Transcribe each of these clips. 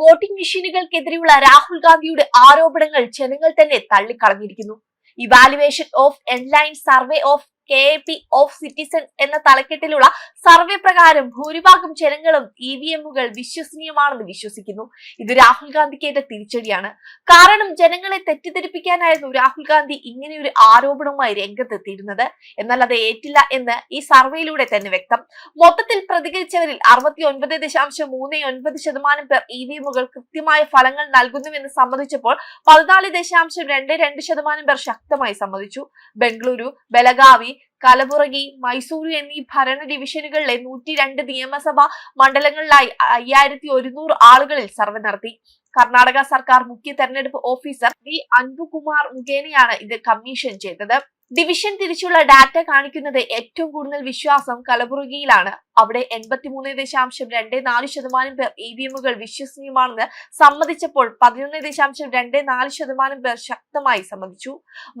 Voting മെഷീനുകൾക്കെതിരെയുള്ള Rahul ഗാന്ധിയുടെ ആരോപണങ്ങൾ ജനങ്ങൾ തന്നെ തള്ളിക്കളഞ്ഞിരിക്കുന്നു. Evaluation of online survey of K A P of citizen എന്ന തലക്കെട്ടിലുള്ള സർവേ പ്രകാരം ഭൂരിഭാഗം ജനങ്ങളും ഇ വി എമ്മുകൾ വിശ്വസനീയമാണെന്ന് വിശ്വസിക്കുന്നു. ഇത് രാഹുൽ ഗാന്ധിക്കേറ്റ തിരിച്ചടിയാണ്. കാരണം ജനങ്ങളെ തെറ്റിദ്ധരിപ്പിക്കാനായിരുന്നു രാഹുൽ ഗാന്ധി ഇങ്ങനെയൊരു ആരോപണവുമായി രംഗത്തെത്തിയിരുന്നത്. എന്നാൽ അത് ഏറ്റില്ല എന്ന് ഈ സർവേയിലൂടെ തന്നെ വ്യക്തം. മൊത്തത്തിൽ പ്രതികരിച്ചവരിൽ അറുപത്തി ഒൻപത് ദശാംശം മൂന്ന് ഒൻപത് ശതമാനം പേർ ഇ വി എമ്മുകൾ കൃത്യമായ ഫലങ്ങൾ നൽകുന്നുവെന്ന് സമ്മതിച്ചപ്പോൾ പതിനാല് ദശാംശം രണ്ട് രണ്ട് ശതമാനം പേർ ശക്തമായി സമ്മതിച്ചു. ബംഗളൂരു ബലഗാവി കലബുറഗി മൈസൂരു എന്നീ ഭരണ ഡിവിഷനുകളിലെ നൂറ്റി രണ്ട് നിയമസഭാ മണ്ഡലങ്ങളിലായി അയ്യായിരത്തി ഒരുന്നൂറ് ആളുകളിൽ സർവേ നടത്തി. കർണാടക സർക്കാർ മുഖ്യ തെരഞ്ഞെടുപ്പ് ഓഫീസർ വി അൻപുകുമാർ മുഖേനയാണ് ഇത് കമ്മീഷൻ ചെയ്തത്. ഡിവിഷൻ തിരിച്ചുള്ള ഡാറ്റ കാണിക്കുന്നത് ഏറ്റവും കൂടുതൽ വിശ്വാസം കലബുറഗിയിലാണ് അവിടെ എൺപത്തിമൂന്ന് ദശാംശം രണ്ട് നാല് ശതമാനം പേർ ഇ വി എമ്മുകൾ വിശ്വസനീയമാണെന്ന് സമ്മതിച്ചപ്പോൾ പതിനൊന്ന് ദശാംശം രണ്ട് നാല് ശതമാനം പേർ ശക്തമായി സമ്മതിച്ചു.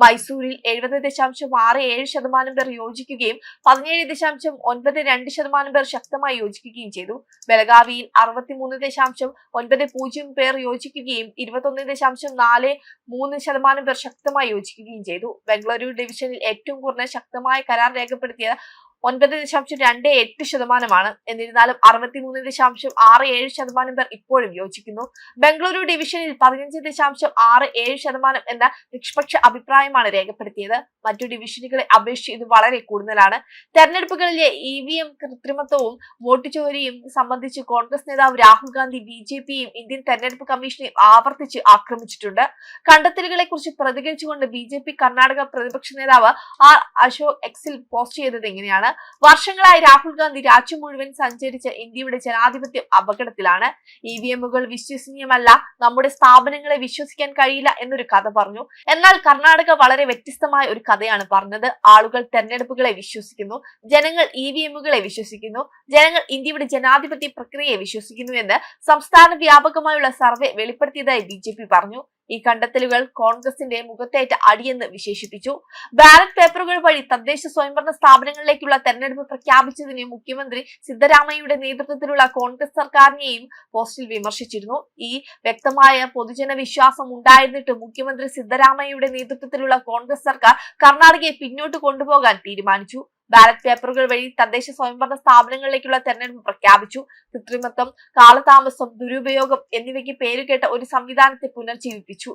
മൈസൂരിൽ എഴുപത് ദശാംശം ആറ് ഏഴ് ശതമാനം പേർ യോജിക്കുകയും പതിനേഴ് ദശാംശം ഒൻപത് രണ്ട് ശതമാനം പേർ ശക്തമായി യോജിക്കുകയും ചെയ്തു. ബലഗാവിയിൽ അറുപത്തിമൂന്ന് ദശാംശം ഒൻപത് പൂജ്യം പേർ യോജിക്കുകയും ഇരുപത്തൊന്ന് ദശാംശം നാല് മൂന്ന് ശതമാനം പേർ ശക്തമായി യോജിക്കുകയും ചെയ്തു. ബംഗളൂരു ഡിവിഷനിൽ ഏറ്റവും കുറഞ്ഞ ശക്തമായ കരാർ രേഖപ്പെടുത്തിയ ഒൻപത് ദശാംശം രണ്ട് എട്ട് ശതമാനമാണ്. എന്നിരുന്നാലും അറുപത്തിമൂന്ന് ദശാംശം ആറ് ഏഴ് ശതമാനം പേർ ഇപ്പോഴും യോജിക്കുന്നു. ബംഗളൂരു ഡിവിഷനിൽ പതിനഞ്ച് ദശാംശം ആറ് ഏഴ് ശതമാനം എന്ന നിഷ്പക്ഷ അഭിപ്രായമാണ് രേഖപ്പെടുത്തിയത്. മറ്റു ഡിവിഷനുകളെ അപേക്ഷിച്ച് ഇത് വളരെ കൂടുതലാണ്. തെരഞ്ഞെടുപ്പുകളിലെ ഇ വി എം കൃത്രിമത്വവും വോട്ട് ചോരിയും സംബന്ധിച്ച് കോൺഗ്രസ് നേതാവ് രാഹുൽ ഗാന്ധി ബി ജെ പിയും ഇന്ത്യൻ തെരഞ്ഞെടുപ്പ് കമ്മീഷനെയും ആവർത്തിച്ച് ആക്രമിച്ചിട്ടുണ്ട്. കണ്ടെത്തലുകളെ കുറിച്ച് പ്രതികരിച്ചുകൊണ്ട് ബി ജെ പി കർണാടക പ്രതിപക്ഷ നേതാവ് ആർ അശോക് എക്സിൽ പോസ്റ്റ് ചെയ്തത് എങ്ങനെയാണ് വർഷങ്ങളായി രാഹുൽ ഗാന്ധി രാജ്യം മുഴുവൻ സഞ്ചരിച്ച ഇന്ത്യയുടെ ജനാധിപത്യം അപകടത്തിലാണ്. ഇ വി എമ്മുകൾ വിശ്വസനീയമല്ല. നമ്മുടെ സ്ഥാപനങ്ങളെ വിശ്വസിക്കാൻ കഴിയില്ല എന്നൊരു കഥ പറഞ്ഞു. എന്നാൽ കർണാടക വളരെ വ്യത്യസ്തമായ ഒരു കഥയാണ് പറഞ്ഞത്. ആളുകൾ തെരഞ്ഞെടുപ്പുകളെ വിശ്വസിക്കുന്നു. ജനങ്ങൾ ഇ വി എമ്മുകളെ വിശ്വസിക്കുന്നു. ജനങ്ങൾ ഇന്ത്യയുടെ ജനാധിപത്യ പ്രക്രിയയെ വിശ്വസിക്കുന്നു എന്ന് സംസ്ഥാന വ്യാപകമായുള്ള സർവേ വെളിപ്പെടുത്തിയതായി ബി പറഞ്ഞു. ഈ കണ്ടെത്തലുകൾ കോൺഗ്രസിന്റെ മുഖത്തേറ്റ അടിയെന്ന് വിശേഷിപ്പിച്ചു. ബാലറ്റ് പേപ്പറുകൾ വഴി തദ്ദേശ സ്വയംഭരണ സ്ഥാപനങ്ങളിലേക്കുള്ള തെരഞ്ഞെടുപ്പ് പ്രഖ്യാപിച്ചതിനെ മുഖ്യമന്ത്രി സിദ്ധരാമയ്യയുടെ നേതൃത്വത്തിലുള്ള കോൺഗ്രസ് സർക്കാരിനെയും പോസ്റ്റിൽ വിമർശിച്ചിരുന്നു. ഈ വ്യക്തമായ പൊതുജന വിശ്വാസം ഉണ്ടായിരുന്നിട്ട് മുഖ്യമന്ത്രി സിദ്ധരാമയ്യയുടെ നേതൃത്വത്തിലുള്ള കോൺഗ്രസ് സർക്കാർ കർണാടകയെ പിന്നോട്ട് കൊണ്ടുപോകാൻ തീരുമാനിച്ചു. ബാലറ്റ് പേപ്പറുകൾ വഴി തദ്ദേശ സ്വയംഭരണ സ്ഥാപനങ്ങളിലേക്കുള്ള തെരഞ്ഞെടുപ്പ് പ്രഖ്യാപിച്ചു. കൃത്രിമത്വം കാലതാമസം ദുരുപയോഗം എന്നിവയ്ക്ക് പേരുകേട്ട ഒരു സംവിധാനത്തെ പുനർജീവിപ്പിച്ചു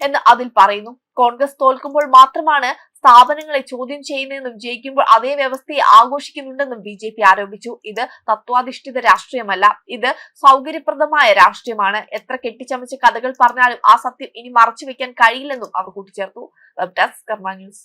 എന്ന് അതിൽ പറയുന്നു. കോൺഗ്രസ് തോൽക്കുമ്പോൾ മാത്രമാണ് സ്ഥാപനങ്ങളെ ചോദ്യം ചെയ്യുന്നതെന്നും ജയിക്കുമ്പോൾ അതേ വ്യവസ്ഥയെ ആഘോഷിക്കുന്നുണ്ടെന്നും ബി ജെ പി ആരോപിച്ചു. ഇത് തത്വാധിഷ്ഠിത രാഷ്ട്രീയമല്ല ഇത് സൗകര്യപ്രദമായ രാഷ്ട്രീയമാണ്. എത്ര കെട്ടിച്ചമച്ച കഥകൾ പറഞ്ഞാലും ആ സത്യം ഇനി മറച്ചു വെക്കാൻ കഴിയില്ലെന്നും അവർ കൂട്ടിച്ചേർത്തു. വെബ് ഡെസ്ക് കർമ്മ ന്യൂസ്